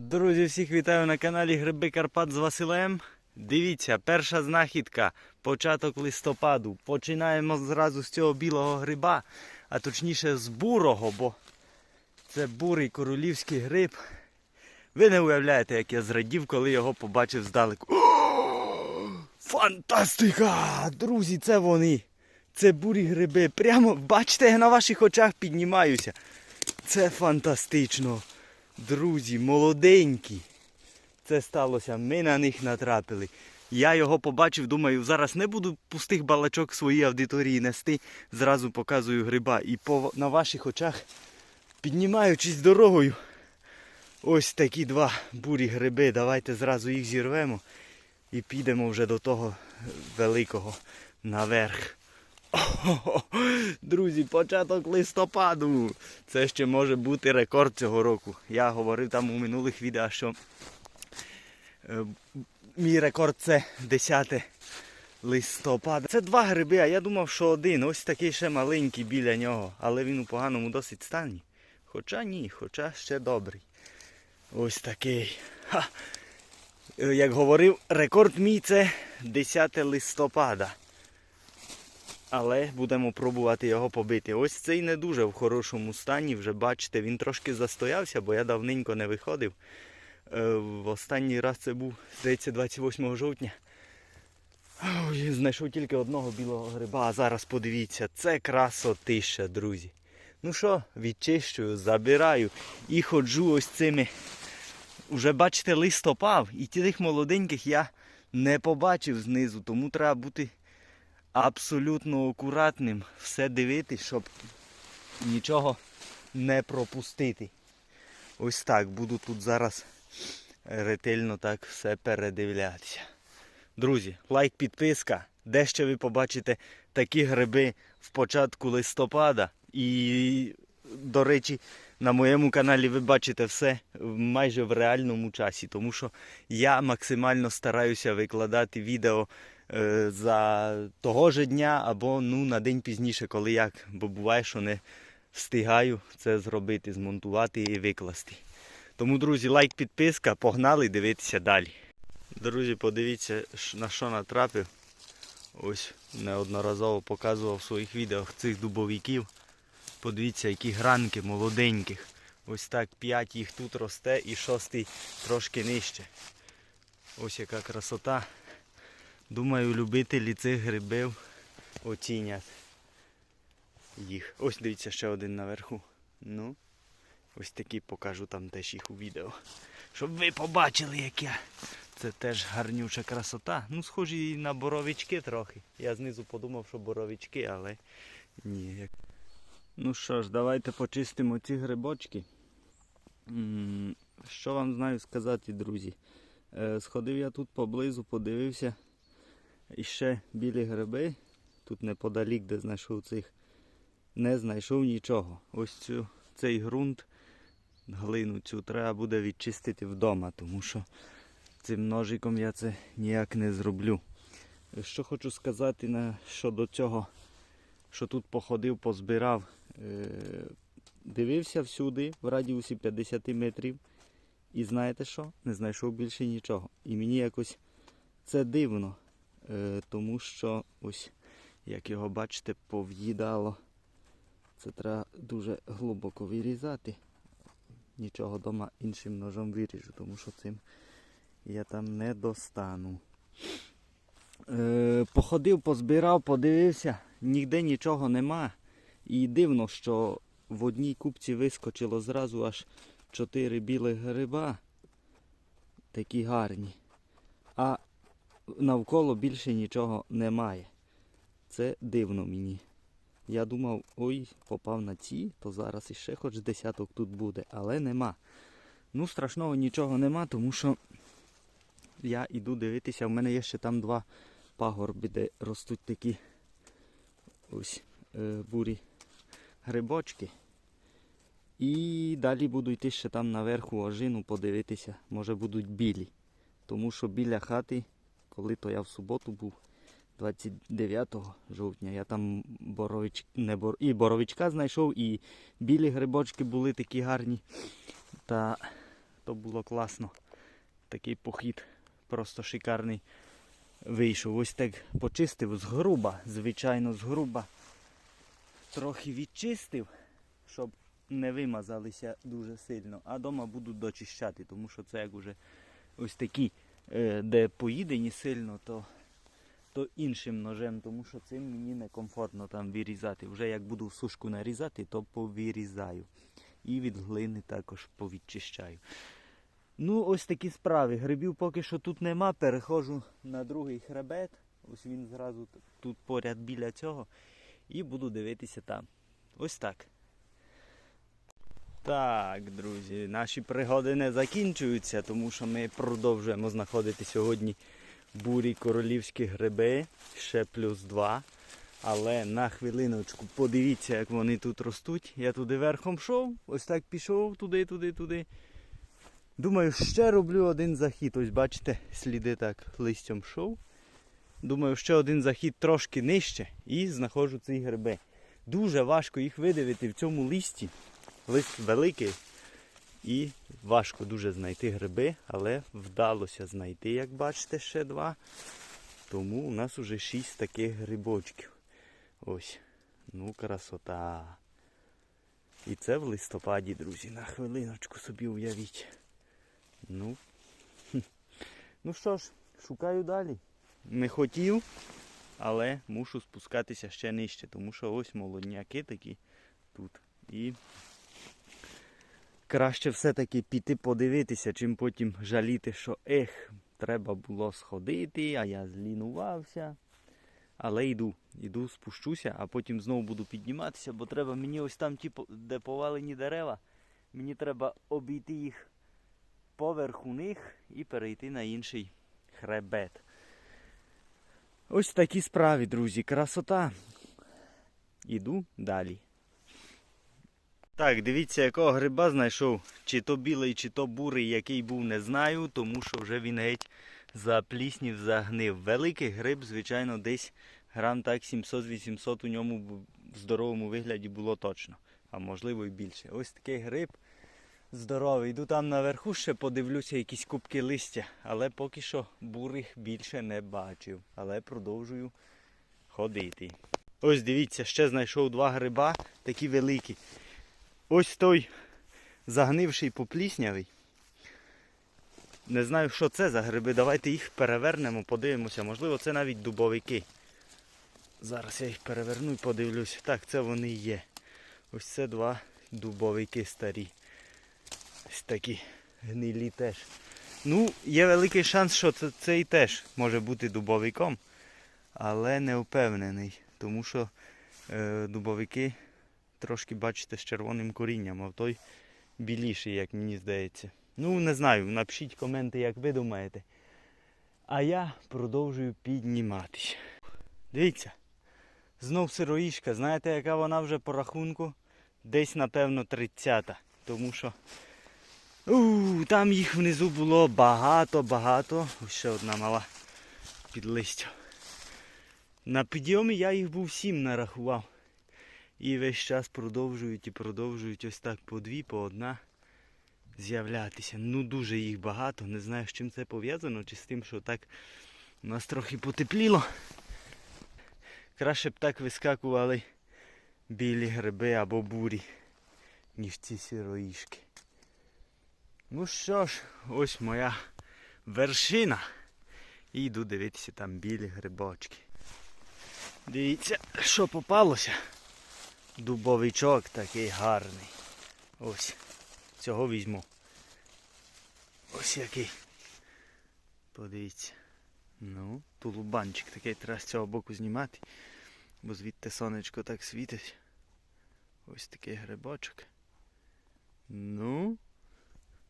Друзі, всіх вітаю на каналі Гриби Карпат з Василем. Дивіться, перша знахідка, початок листопаду. Починаємо зразу з цього білого гриба, а точніше з бурого, бо це бурий королівський гриб. Ви не уявляєте, як я зрадів, коли його побачив здалеку. О, Фантастика! Друзі, це вони. Це бурі гриби. Прямо бачите, я на ваших очах піднімаюся. Це фантастично. Друзі, молоденькі. Це сталося, ми на них натрапили. Я його побачив, думаю, зараз не буду пустих балачок своїй аудиторії нести, зразу показую гриба. І по, на ваших очах, піднімаючись дорогою, ось такі два бурі гриби. Давайте зразу їх зірвемо і підемо вже до того великого наверх. Друзі, початок листопаду. Це ще може бути рекорд цього року. Я говорив там у минулих відео, що е, мій рекорд це 10 листопада. Це два гриби, а я думав, що один. Ось такий ще маленький біля нього, але він у поганому досить стані. Хоча ні, хоча ще добрий. Ось такий. Ха. Е, Як говорив, рекорд мій це 10 листопада. Але будемо пробувати його побити. Ось цей не дуже в хорошому стані. Вже бачите, він трошки застоявся, бо я давненько не виходив. Е, В останній раз це був, здається, 28 жовтня. Ой, знайшов тільки одного білого гриба, а зараз подивіться, це красотища, друзі. Ну що, відчищую, забираю і ходжу ось цими. Уже бачите, лист опав, і тих молоденьких я не побачив знизу, тому треба бути абсолютно акуратним, все дивитись, щоб нічого не пропустити. Ось так, буду тут зараз ретельно так все передивлятися. Друзі, лайк, підписка. Де ще ви побачите такі гриби в початку листопада. І, до речі, на моєму каналі ви бачите все майже в реальному часі, тому що я максимально стараюся викладати відео за того ж дня або ну, на день пізніше, коли як. Бо буває, що не встигаю це зробити, змонтувати і викласти. Тому, друзі, лайк, підписка, погнали дивитися далі. Друзі, подивіться, на що натрапив. Ось неодноразово показував в своїх відео цих дубовиків. Подивіться, які гранки молоденьких. Ось так п'ять їх тут росте і шостий трошки нижче. Ось яка красота. Думаю, любителі цих грибів оцінять їх. Ось дивіться ще один наверху. Ну, ось такі покажу там теж їх у відео. Щоб ви побачили, яке. Це теж гарнюча красота. Ну, схожі і на боровички трохи. Я знизу подумав, що боровички, але ні. Ну що ж, давайте почистимо ці грибочки. Що вам знаю сказати, друзі? Е, Сходив я тут поблизу, подивився. І ще білі гриби. Тут неподалік, де знайшов цих, не знайшов нічого. Ось цю, цей ґрунт, глину цю треба буде відчистити вдома, тому що цим ножиком я це ніяк не зроблю. Що хочу сказати на, щодо цього, що тут походив, позбирав. Е, дивився всюди в радіусі 50 метрів. І знаєте що? Не знайшов більше нічого. І мені якось це дивно. Е, тому що ось, як його бачите, пов'їдало. Це треба дуже глибоко вирізати. Нічого вдома іншим ножом виріжу, тому що цим я там не достану. Е, походив, позбирав, подивився, ніде нічого нема. І дивно, що в одній купці вискочило зразу аж чотири білих гриба. Такі гарні. А навколо більше нічого немає. Це дивно мені. Я думав, ой, попав на ці, то зараз іще хоч десяток тут буде, але нема. Ну, страшного нічого нема, тому що я іду дивитися, в мене є ще там два пагорби, де ростуть такі ось е, бурі грибочки. І далі буду йти ще там наверху ожину подивитися, може будуть білі. Тому що біля хати, коли то я в суботу був, 29 жовтня, я там борович... не бор... і боровичка знайшов, і білі грибочки були такі гарні. Та то було класно. Такий похід просто шикарний вийшов. Ось так почистив з груба, звичайно, з груба. Трохи відчистив, щоб не вимазалися дуже сильно. А вдома буду дочищати, тому що це як уже ось такі, де поїдені сильно, то, то іншим ножем, тому що цим мені некомфортно там вирізати. Вже як буду сушку нарізати, то повирізаю. І від глини також повідчищаю. Ну, ось такі справи. Грибів поки що тут нема. Переходжу на другий хребет. Ось він зразу тут поряд біля цього. І буду дивитися там. Ось так. Так, друзі, наші пригоди не закінчуються, тому що ми продовжуємо знаходити сьогодні бурі королівські гриби, ще плюс два. Але на хвилиночку подивіться, як вони тут ростуть. Я туди верхом йшов, ось так пішов, туди, туди, туди. Думаю, ще роблю один захід. Ось бачите, сліди так листям йшов. Думаю, ще один захід трошки нижче і знаходжу ці гриби. Дуже важко їх видивити в цьому листі. Лист великий. І важко дуже знайти гриби, але вдалося знайти, як бачите, ще два. Тому у нас уже шість таких грибочків. Ось. Ну, красота. І це в листопаді, друзі. На хвилиночку собі уявіть. Ну. Ну що ж, шукаю далі. Не хотів, але мушу спускатися ще нижче, тому що ось молодняки такі тут. І краще все-таки піти подивитися, чим потім жаліти, що ех, треба було сходити, а я злінувався. Але йду, йду, спущуся, а потім знову буду підніматися, бо треба мені ось там, ті, де повалені дерева, мені треба обійти їх поверху них і перейти на інший хребет. Ось такі справи, друзі. Красота. Іду далі. Так, дивіться, якого гриба знайшов. Чи то білий, чи то бурий, який був, не знаю, тому що вже він геть запліснів, загнив. Великий гриб, звичайно, десь грам так 700-800 у ньому в здоровому вигляді було точно. А можливо і більше. Ось такий гриб здоровий. Йду там наверху ще подивлюся якісь кубки листя, але поки що бурих більше не бачив. Але продовжую ходити. Ось дивіться, ще знайшов два гриба, такі великі. Ось той загнивший попліснявий. Не знаю, що це за гриби. Давайте їх перевернемо, подивимося. Можливо, це навіть дубовики. Зараз я їх переверну і подивлюсь. Так, це вони є. Ось це два дубовики старі. Ось такі гнилі теж. Ну, є великий шанс, що цей теж може бути дубовиком, але не впевнений, тому що е, дубовики трошки, бачите, з червоним корінням, а в той біліший, як мені здається. Ну, не знаю, напишіть коменти, як ви думаєте. А я продовжую підніматися. Дивіться, знов сироїшка. Знаєте, яка вона вже по рахунку? Десь, напевно, 30-та. Тому що у, там їх внизу було багато-багато. Ще одна мала під листя. На підйомі я їх був сім нарахував. І весь час продовжують і продовжують ось так по дві, по одна з'являтися. Ну дуже їх багато. Не знаю, з чим це пов'язано, чи з тим, що так у нас трохи потепліло. Краще б так вискакували білі гриби або бурі, ніж ці сіроїшки. Ну що ж, ось моя вершина. І йду дивитися там білі грибочки. Дивіться, що попалося. Дубовичок такий гарний. Ось. Цього візьму. Ось який. Подивіться. Ну, тулубанчик такий треба з цього боку знімати. Бо звідти сонечко так світить. Ось такий грибочок. Ну,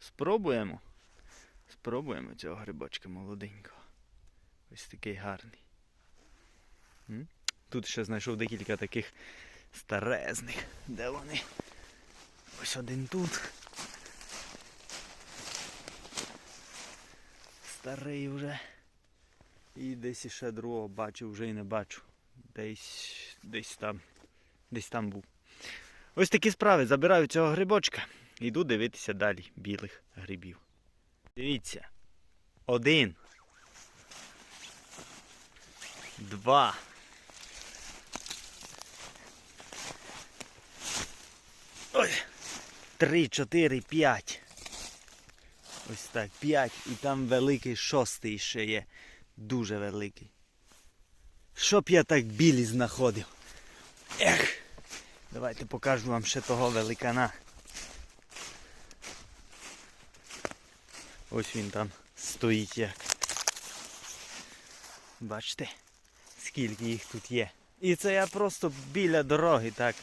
спробуємо. Спробуємо цього грибочка молоденького. Ось такий гарний. Тут ще знайшов декілька таких старезних. Де вони? Ось один тут. Старий вже. І десь іще другого бачу, вже і не бачу. Десь, десь там. Десь там був. Ось такі справи. Забираю цього грибочка. Йду дивитися далі білих грибів. Дивіться. Один. Два. Ой. Три, чотири, п'ять. Ось так, п'ять. І там великий шостий ще є. Дуже великий. Щоб я так білі знаходив. Ех. Давайте покажу вам ще того великана. Ось він там стоїть як. Бачите, скільки їх тут є. І це я просто біля дороги так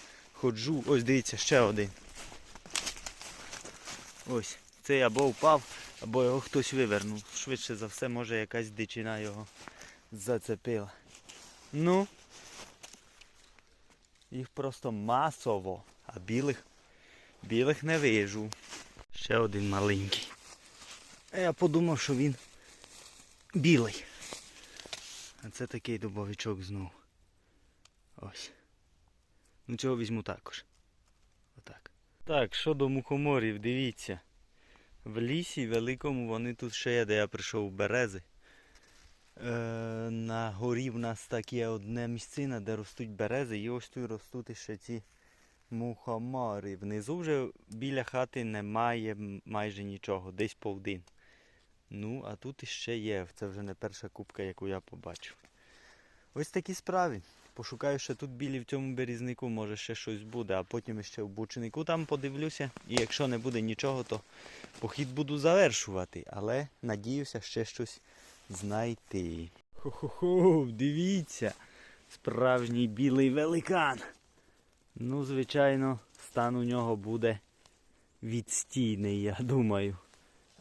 ходжу. Ось дивіться, ще один. Ось, цей або впав, або його хтось вивернув. Швидше за все, може якась дичина його зацепила. Ну, їх просто масово, а білих, білих не вижу. Ще один маленький. Я подумав, що він білий. А це такий дубовичок знов. Ось. Ну цього візьму також. Отак. Так, щодо мухоморів, дивіться. В лісі великому вони тут ще є, де я прийшов в берези. Е, на горі в нас так є одне місцина, де ростуть берези, і ось тут ростуть ще ці мухомори. Внизу вже біля хати немає майже нічого, десь повдин. Ну, а тут іще є. Це вже не перша кубка, яку я побачив. Ось такі справи. Пошукаю ще тут білі в цьому берізнику, може ще щось буде, а потім ще в бучнику там подивлюся. І якщо не буде нічого, то похід буду завершувати. Але надіюся ще щось знайти. Хо-хо-хо, дивіться. Справжній білий великан. Ну, звичайно, стан у нього буде відстійний, я думаю.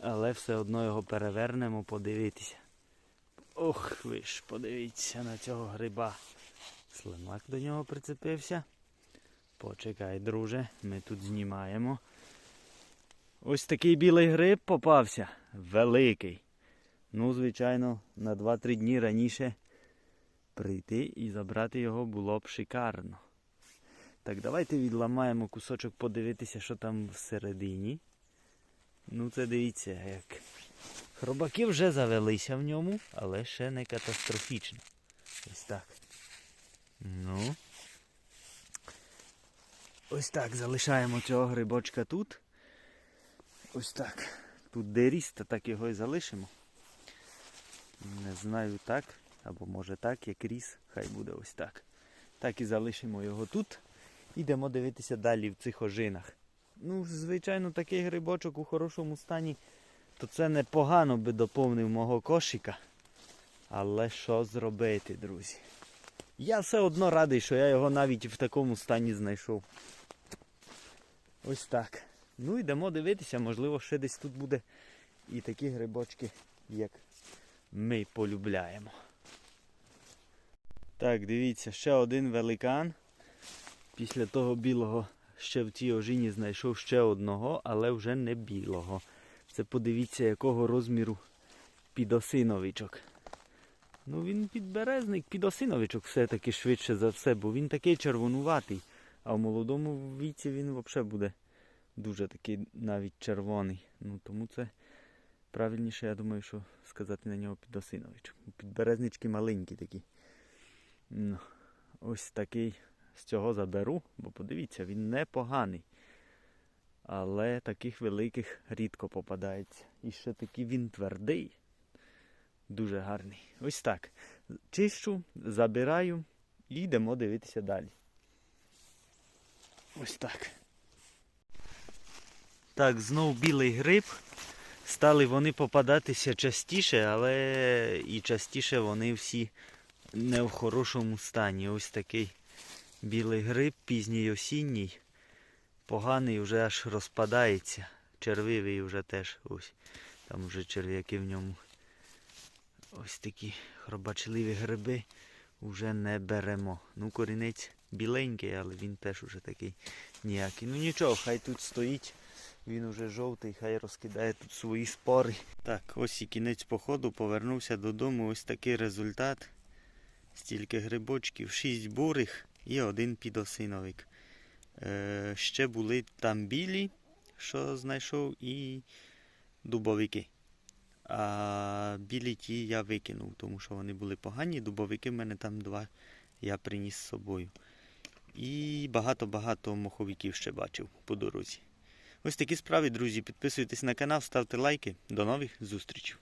Але все одно його перевернемо, подивитися. Ох ви ж, подивіться на цього гриба. Слимак до нього прицепився. Почекай, друже, ми тут знімаємо. Ось такий білий гриб попався. Великий. Ну, звичайно, на 2-3 дні раніше прийти і забрати його було б шикарно. Так, давайте відламаємо кусочок подивитися, що там всередині. Ну, це дивіться, як. Хробаки вже завелися в ньому, але ще не катастрофічно. Ось так. Ну. Ось так залишаємо цього грибочка тут. Ось так. Тут де ріс, то так його і залишимо. Не знаю так, або може так, як ріс, хай буде ось так. Так і залишимо його тут. Ідемо дивитися далі в цих ожинах. Ну, звичайно, такий грибочок у хорошому стані, то це непогано би доповнив мого кошика. Але що зробити, друзі? Я все одно радий, що я його навіть в такому стані знайшов. Ось так. Ну йдемо дивитися, можливо, ще десь тут буде і такі грибочки, як ми полюбляємо. Так, дивіться, ще один великан. Після того білого ще в цій ожині знайшов ще одного, але вже не білого. Це подивіться, якого розміру підосиновичок. Ну він підберезник, підосиновичок все-таки швидше за все, бо він такий червонуватий. А в молодому віці він взагалі буде дуже такий навіть червоний. Ну тому це правильніше, я думаю, що сказати на нього підосиновичок. Підберезнички маленькі такі. Ну, ось такий з цього заберу, бо подивіться, він непоганий. Але таких великих рідко попадається. І ще такий він твердий. Дуже гарний. Ось так. Чищу, забираю і йдемо дивитися далі. Ось так. Так, знов білий гриб. Стали вони попадатися частіше, але і частіше вони всі не в хорошому стані. Ось такий білий гриб, пізній осінній. Поганий вже аж розпадається. Червивий вже теж ось. Там вже черв'яки в ньому. Ось такі хробачливі гриби вже не беремо. Ну, корінець біленький, але він теж уже такий ніякий. Ну нічого, хай тут стоїть. Він уже жовтий, хай розкидає тут свої спори. Так, ось і кінець походу, повернувся додому. Ось такий результат. Стільки грибочків, шість бурих і один підосиновик. Е, ще були там білі, що знайшов, і дубовики. А білі ті я викинув, тому що вони були погані. Дубовики в мене там два я приніс з собою. І багато-багато моховиків ще бачив по дорозі. Ось такі справи, друзі. Підписуйтесь на канал, ставте лайки. До нових зустрічей.